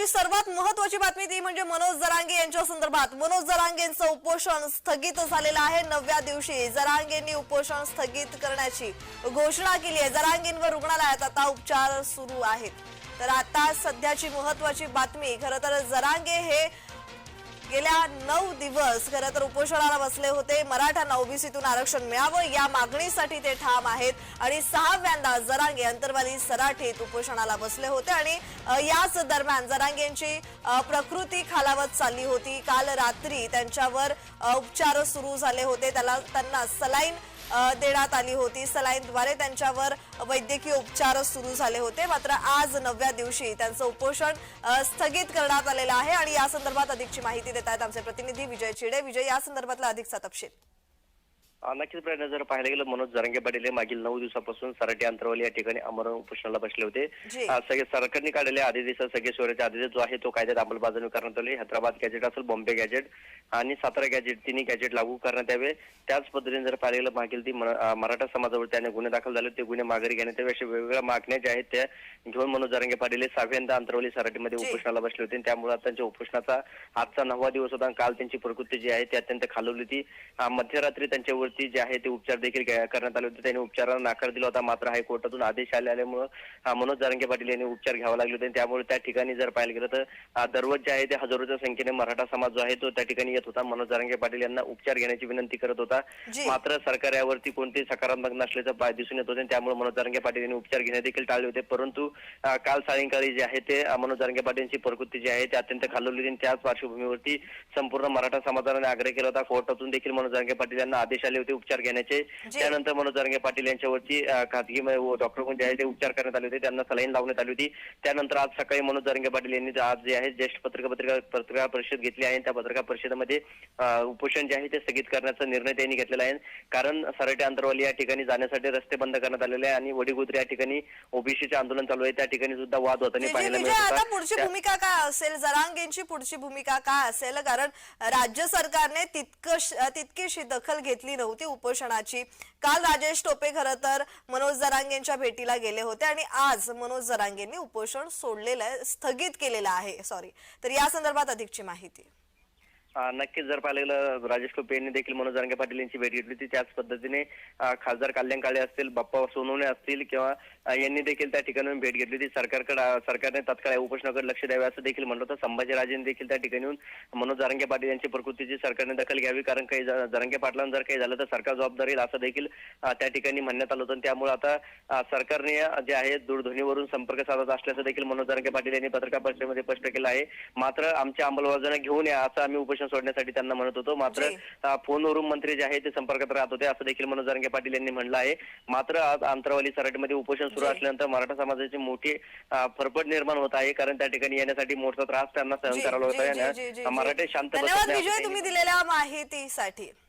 आजची सर्वात महत्वाची बातमी ती म्हणजे मनोज जरांगे यांच्या संदर्भात. मनोज जरांगेंचं उपोषण स्थगित झालेलं आहे नवव्या दिवशी. जरांगेंनी उपोषण स्थगित करण्याची घोषणा केली आहे. जरांगेंवर रुग्णालयात आता उपचार सुरू आहेत. तर आता सध्याची महत्वाची बातमी खरं तर जरांगे हे गेल्या नऊ दिवस खरं तर उपोषणाला बसले होते. मराठ्यांना ओबीसीतून आरक्षण मिळावं या मागणीसाठी ते ठाम आहेत. आणि सहाव्यांदा जरांगे अंतर्वादी सराठीत उपोषणाला बसले होते. आणि याच दरम्यान जरांगेंची प्रकृती खालावत चालली होती. काल रात्री त्यांच्यावर उपचार सुरू झाले होते. त्याला त्यांना सलाईन देण्यात आली होती. सलाईनद्वारे त्यांच्यावर वैद्यकीय उपचार सुरू झाले होते. मात्र आज नवव्या दिवशी त्यांचं उपोषण स्थगित करण्यात आलेलं आहे आणि या संदर्भात अधिकची माहिती देत आहेत आमचे प्रतिनिधी विजय चिडे. विजय या संदर्भातला अधिकचा तपशील. नक्कीच प्रयत्न जर पाहायला गेलं मनोज जरांगे पाटील हे मागील नऊ दिवसापासून सराटी अंतरवाली या ठिकाणी अमरण उपोषणाला बसले होते. सगळे सरकारने काढलेले आदेश सगळे सोयऱ्याचे आदेश जो आहे तो कायद्यात अंमलबजावणी करण्यात आली. हैदराबाद गॅजेट असेल बॉम्बे गॅजेट आणि सातारा गॅजेट तिन्ही गॅजेट लागू करण्यात यावे. त्याच पद्धतीने जर पाहायला गेलं मागील ती मराठा समाजावर त्याने गुन्हे दाखल झाले ते गुन्हे माघारी घेण्यात यावे. अशा वेगवेगळ्या मागण्या ज्या आहेत त्या घेऊन मनोज जरांगे पाटील हे सहाव्यांदा अंतरवली सराटीमध्ये. उपोषणाला बसले होते. त्यामुळे त्यांच्या उपोषणाचा आजचा नववा दिवस होता आणि काल त्यांची प्रकृती जी आहे ती अत्यंत खालवली होती. मध्यरात्री त्यांच्यावरती जे आहे ते उपचार देखील करण्यात आले होते. त्यांनी उपचाराला नकार दिला होता. मात्र हायकोर्टातून आदेश आले आल्यामुळे मनोज जारंगे पाटील यांनी उपचार घ्यावा लागले होते. आणि त्यामुळे त्या ठिकाणी जर पाहायला गेलं तर दररोज जे आहे ते हजारोच्या संख्येने मराठा समाज जो आहे तो त्या ठिकाणी येत होता. मनोज जारंगे पाटील यांना उपचार घेण्याची विनंती करत होता. मात्र सरकार यावरती कोणतेही सकारात्मक नसल्याचं पा- दिसून येत होते. त्यामुळे मनोज जारंगे पाटील यांनी उपचार घेणे देखील टाळले होते. परंतु काल सायंकाळी जे आहे ते मनोज जारंगे पाटील यांची प्रकृती जी आहे ती अत्यंत खालवली आणि त्याच पार्श्वभूमीवरती संपूर्ण मराठा समाजाने आग्रह केला होता. कोर्टातून देखील मनोज जारंगे पाटील यांना आदेश आले होते उपचार घेण्याचे. त्यानंतर मनोज जारंगे पाटील यांच्यावरती खाजगी डॉक्टर जे आहे ते उपचार करण्यात आले होते. त्यांना सलाईन लावण्यात आली होती. त्यानंतर आज सकाळी मनोज जारंगे पाटील यांनी आज जे आहे ज्येष्ठ पत्रकार पत्रिका पत्रकार परिषद घेतली आहे. त्या पत्रकार परिषदेमध्ये अं, उपोषण जे आहे ते स्थगित करण्याचा निर्णय त्यांनी घेतलेला आहे. कारण सराटे अंतरवाली या ठिकाणी जाण्यासाठी रस्ते बंद करण्यात आलेले आहे आणि वडीगुद्री या ठिकाणी ओबीसीचे आंदोलन चालू आहे. त्या ठिकाणी सुद्धा वाद होताना विजय पाहायला विजय मिळत आता होता पुढची भूमिका काय असेल? जरांगेंची पुढची भूमिका काय असेल? कारण राज्य सरकारने तितकं तितकीशी दखल घेतली नव्हती उपोषणाची. काल राजेश टोपे खरं तर मनोज जरांगेंच्या भेटीला गेले होते आणि आज मनोज जरांगेंनी उपोषण सोडलेलं आहे स्थगित केलेलं आहे. सॉरी तर या संदर्भात अधिकची माहिती. नक्कीच जर पाहिलं गेलं राजेश टोपे यांनी देखील मनोज जारंगे पाटील यांची भेट घेतली होती त्याच पद्धतीने खासदार कल्याण काळे असतील बाप्पा सोनवणे असतील किंवा यांनी देखील त्या ठिकाणी भेट घेतली होती. सरकारकडे सरकारने तत्काळ या उपोषणाकडे लक्ष द्यावे असं देखील म्हणलं होतं. संभाजीराजेंनी देखील त्या ठिकाणी येऊन मनोज जारंगे पाटील यांची प्रकृतीची सरकारने दखल घ्यावी कारण काही जरंगे जरांगे पाटलांना जर काही झालं तर सरकार जबाबदार येईल असं देखील त्या ठिकाणी म्हणण्यात आलं होतं. त्यामुळे आता सरकारने जे आहे दूरध्वनीवरून संपर्क साधत असल्याचं देखील मनोज जारंगे पाटील यांनी पत्रकार परिषदेमध्ये स्पष्ट केलं आहे. मात्र आमच्या अंमलबजावणी घेऊन या असं आम्ही उपोषण सोडण्यासाठी त्यांना म्हणत होतो. मात्र फोनवरून मंत्री जे आहे ते संपर्कात राहत होते. असं देखील मनोज जारंगे पाटील यांनी म्हणलं आहे. मात्र आज अंतरवाली सराटीमध्ये उपोषण सुरू. असल्यानंतर मराठा समाजाची मोठी फरफट निर्माण होत आहे. कारण त्या ठिकाणी येण्यासाठी मोठा त्रास त्यांना सहन करावा होत मराठे. शांत तुम्ही दिलेल्या माहितीसाठी.